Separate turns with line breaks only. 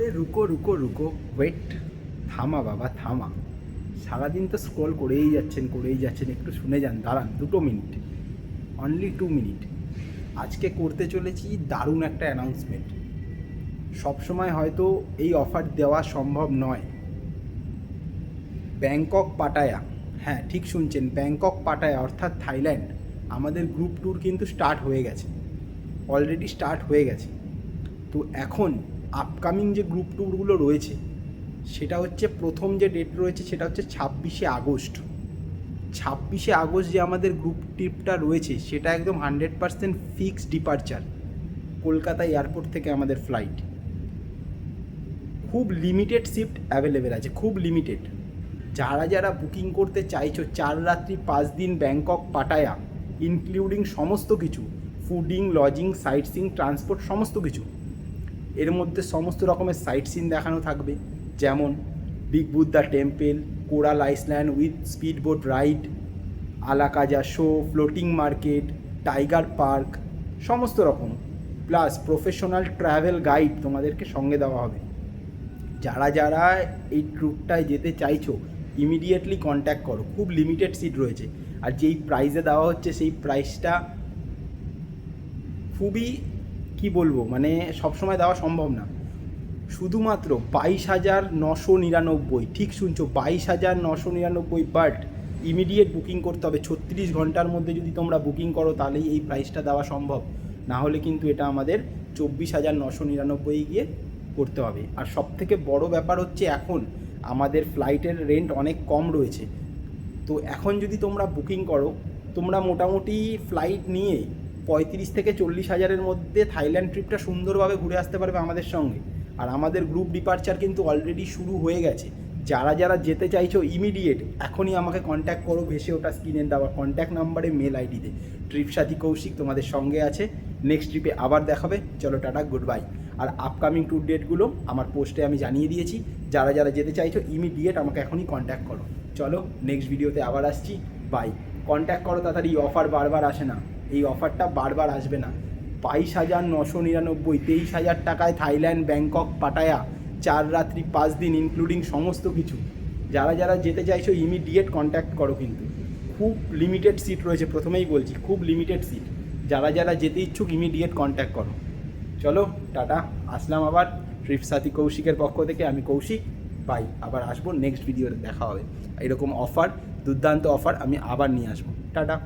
আরে রুকো রুকো রুকো। ওয়েট থামা বাবা, থামা। সারাদিন তো স্ক্রল করেই যাচ্ছেন করেই যাচ্ছেন। একটু শুনে যান, দাঁড়ান, দুটো মিনিট অনলি টু মিনিট আজকে করতে চলেছি দারুণ একটা অ্যানাউন্সমেন্ট সবসময় হয়তো এই অফার দেওয়া সম্ভব নয়। Bangkok Pattaya. হ্যাঁ ঠিক শুনছেন, ব্যাংকক পাটায়া, অর্থাৎ থাইল্যান্ড। আমাদের গ্রুপ ট্যুর কিন্তু স্টার্ট হয়ে গেছে। অলরেডি স্টার্ট হয়ে গেছে। তো এখন আপকামিং যে গ্রুপ ট্যুরগুলো রয়েছে, সেটা হচ্ছে প্রথম যে ডেট রয়েছে সেটা হচ্ছে ছাব্বিশে আগস্ট। ছাব্বিশে আগস্ট যে আমাদের গ্রুপ ট্রিপটা রয়েছে, সেটা একদম hundred percent fixed departure Kolkata airport থেকে আমাদের ফ্লাইট খুব লিমিটেড শিফট অ্যাভেলেবেল আছে, খুব লিমিটেড যারা যারা বুকিং করতে চাইছো, চার রাত্রি, পাঁচ দিন ব্যাংকক, পাটায়া ইনক্লুডিং সমস্ত কিছু fooding lodging sightseeing transport সমস্ত কিছু এর মধ্যে সমস্ত রকমের সাইট সিন দেখানো থাকবে। যেমন big Buddha temple coral island with speed boat ride Alcazar show floating market tiger park সমস্ত রকম। প্লাস প্রফেশনাল ট্রাভেল গাইড তোমাদেরকে সঙ্গে দেওয়া হবে। যারা যারা এই ট্যুরটায় যেতে চাইছো ইমিডিয়েটলি কন্ট্যাক্ট করো। খুব লিমিটেড সিট রয়েছে। আর যেই প্রাইসে দেওয়া হচ্ছে, সেই প্রাইসটা খুবই কি বলব? মানে সবসময় দেওয়া সম্ভব না। শুধুমাত্র বাইশ হাজার নশো নিরানব্বই, ঠিক শুনছো, বাইশ হাজার নশো নিরানব্বই বাট ইমিডিয়েট বুকিং করতে হবে। ছত্রিশ ঘণ্টার মধ্যে যদি তোমরা বুকিং করো, তাহলেই এই প্রাইসটা দেওয়া সম্ভব। না হলে কিন্তু এটা আমাদের চব্বিশ হাজার নশো নিরানব্বই গিয়ে করতে হবে। আর সব থেকে বড় ব্যাপার হচ্ছে এখন আমাদের ফ্লাইটের রেন্ট অনেক কম রয়েছে। তো এখন যদি তোমরা বুকিং করো, তোমরা মোটামুটি ফ্লাইট নিয়ে পঁয়ত্রিশ থেকে চল্লিশ হাজারের মধ্যে থাইল্যান্ড ট্রিপটা সুন্দরভাবে ঘুরে আসতে পারবে আমাদের সঙ্গে। আর আমাদের গ্রুপ ডিপার্চার কিন্তু অলরেডি শুরু হয়ে গেছে। যারা যারা যেতে চাইছো ইমিডিয়েট এখনই আমাকে কন্ট্যাক্ট করো, ভেসে ওটা স্ক্রিনে দেওয়া কন্ট্যাক্ট নাম্বারে মেল আইডিতে ট্রিপ সাথী কৌশিক তোমাদের সঙ্গে আছে। নেক্সট ট্রিপে আবার দেখাবে। চলো, টাটা গুড বাই আর আপকামিং ট্যুর ডেটগুলো আমার পোস্টে আমি জানিয়ে দিয়েছি। যারা যারা যেতে চাইছো ইমিডিয়েট আমাকে এখনই কন্ট্যাক্ট করো। চলো নেক্সট ভিডিওতে আবার আসছি। বাই কন্ট্যাক্ট করো তাড়াতাড়ি অফার বারবার আসে না। এই অফারটা বারবার আসবে না। বাইশ হাজার নশো নিরানব্বই, তেইশ হাজার টাকায় থাইল্যান্ড, ব্যাংকক, পাটায়া, চার রাত্রি, পাঁচ দিন ইনক্লুডিং সমস্ত কিছু। যারা যারা যেতে চাইছো ইমিডিয়েট কন্ট্যাক্ট করো কিন্তু। খুব লিমিটেড সিট রয়েছে, প্রথমেই বলছি, খুব লিমিটেড সিট যারা যারা যেতে ইচ্ছুক ইমিডিয়েট কন্ট্যাক্ট করো। চলো, টাটা। আসলাম আবার ট্রিপ সাথী কৌশিকের পক্ষ থেকে। আমি কৌশিক, বাই। আবার আসব নেক্সট ভিডিওতে দেখা হবে। এরকম অফার, দুর্দান্ত অফার, আমি আবার নিয়ে আসব। টাটা।